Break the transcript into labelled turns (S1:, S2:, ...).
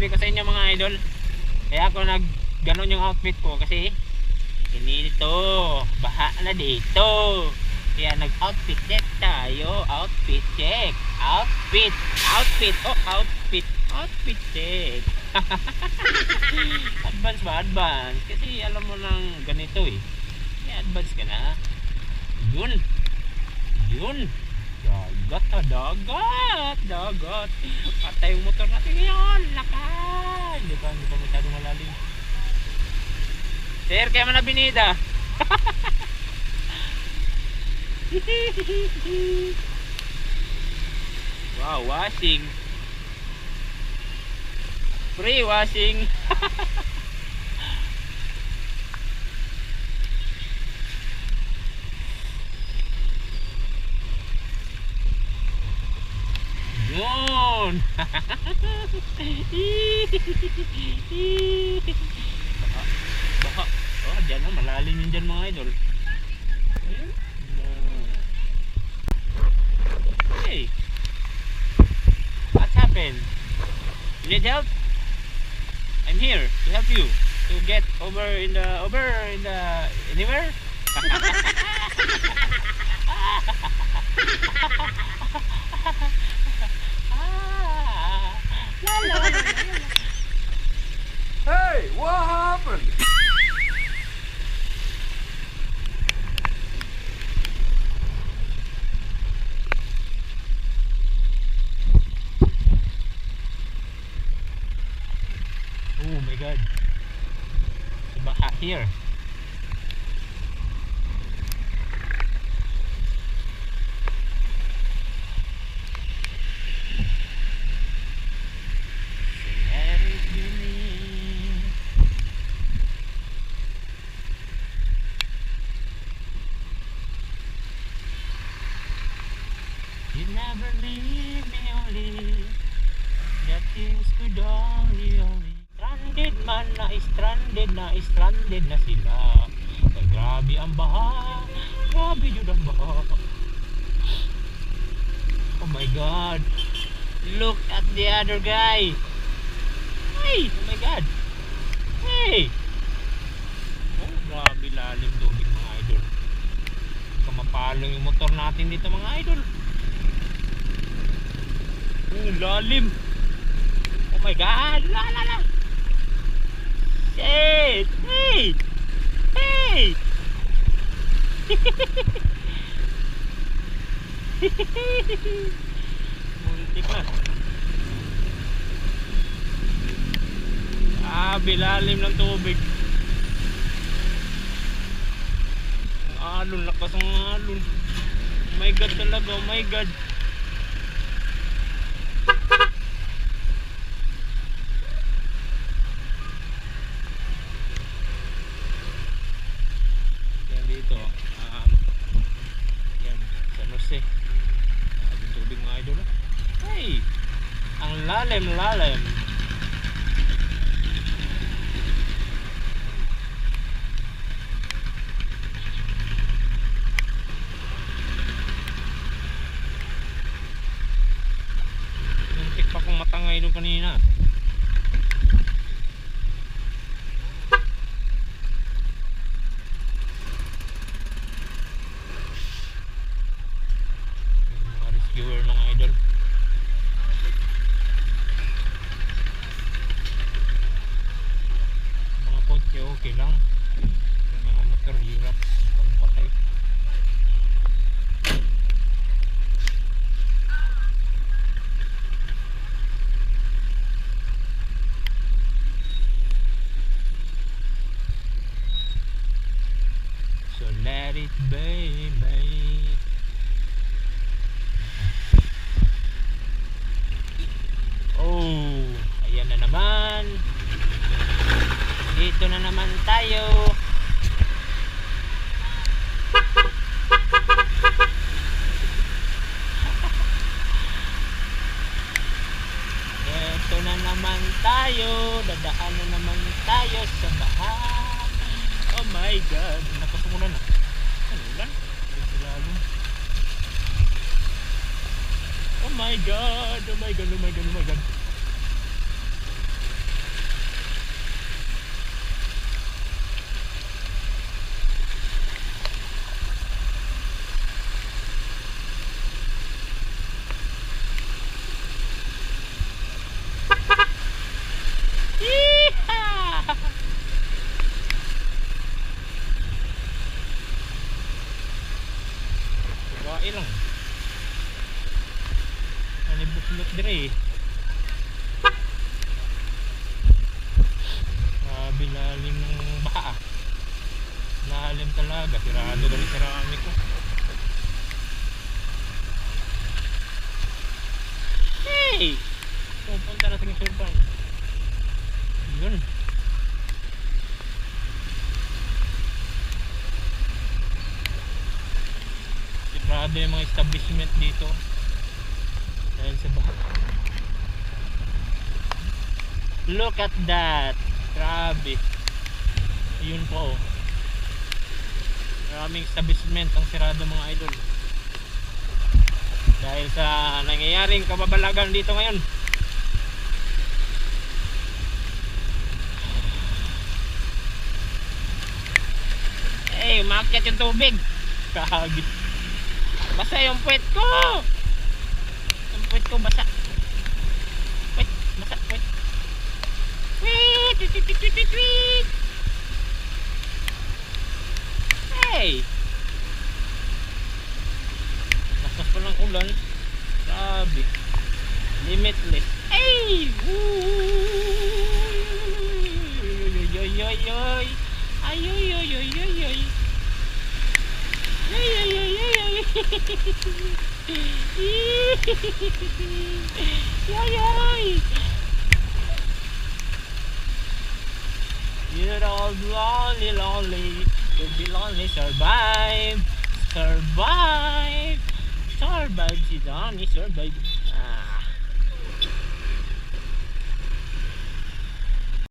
S1: Sabi ko sa inyo mga idol, kaya ako nag ganon yung outfit ko kasi inito, baha na dito. Kaya nag outfit check tayo, outfit check, outfit, outfit, oh outfit, outfit check. advance ba? Advance. Kasi alam mo nang ganito eh. Kaya advance ka na. Yun. Yun. Dagat na dagat. Dagat. Patay yung motor natin ngayon. Lakay. Hindi pa, hindi pa masyadong malalim. Sir, kaya man na binida. wow, washing. Free washing. Yun! baka, baka, oh, dyan na, malalim yun dyan mga idol. Ayun. Hey! What's happened? You need help? I'm here to help you to get over in the, over in the, anywhere?
S2: Hey, what happened?
S1: Oh my god. Baka here. Only only Stranded man na stranded na stranded na sila. Kaya grabe ang baha. Grabe yun ang baha. Oh my god. Look at the other guy. Hey! Oh my god. Hey! Oh grabe lalim tubig mga idol. Kamapalong yung motor natin dito mga idol. Oh lalim my god! La la la! Shit! Hey! Hey! Muntik na. Ah, bilalim ng tubig. Alon, lakas ang alon. Oh my god talaga, oh my god. Yan dito. Um, yan. San Jose. Grabe yung tubig mga idol. ah. Hey! Ang lalim, lalim. Lang. Yung mga motor. So let it be, be. Dito na naman tayo. Ito na naman tayo. Dadaan na naman tayo sa baha. Oh my God. Nakasumulan na. Ano ulan? Lalo. Oh my God. Oh my God. Oh my God. Oh my God. Sulot dire. Grabe lalim ng baha. ah. Lalim talaga. Sirado gali sarami ko. Hey! Pupunta na sa surban. Yun. Sigurado yung mga establishment dito. Look at that. Grabe. Yun po. oh. Maraming establishment ang sirado mga idol. Dahil sa nangyayaring kababalagan dito ngayon. Eh, umakyat yung tubig. Kahagit. Basa yung puwet ko. Puwet ko basa. Puwet, basa puwet. Wait, wait, wait, wait, wait, wait. Hey! Lakas pa ng ulan. Grabe. Limitless. Hey! Yoy, yoy, yoy. Yoy, You don't lonely lonely You'll be lonely survive Survive. Survive She's only survive.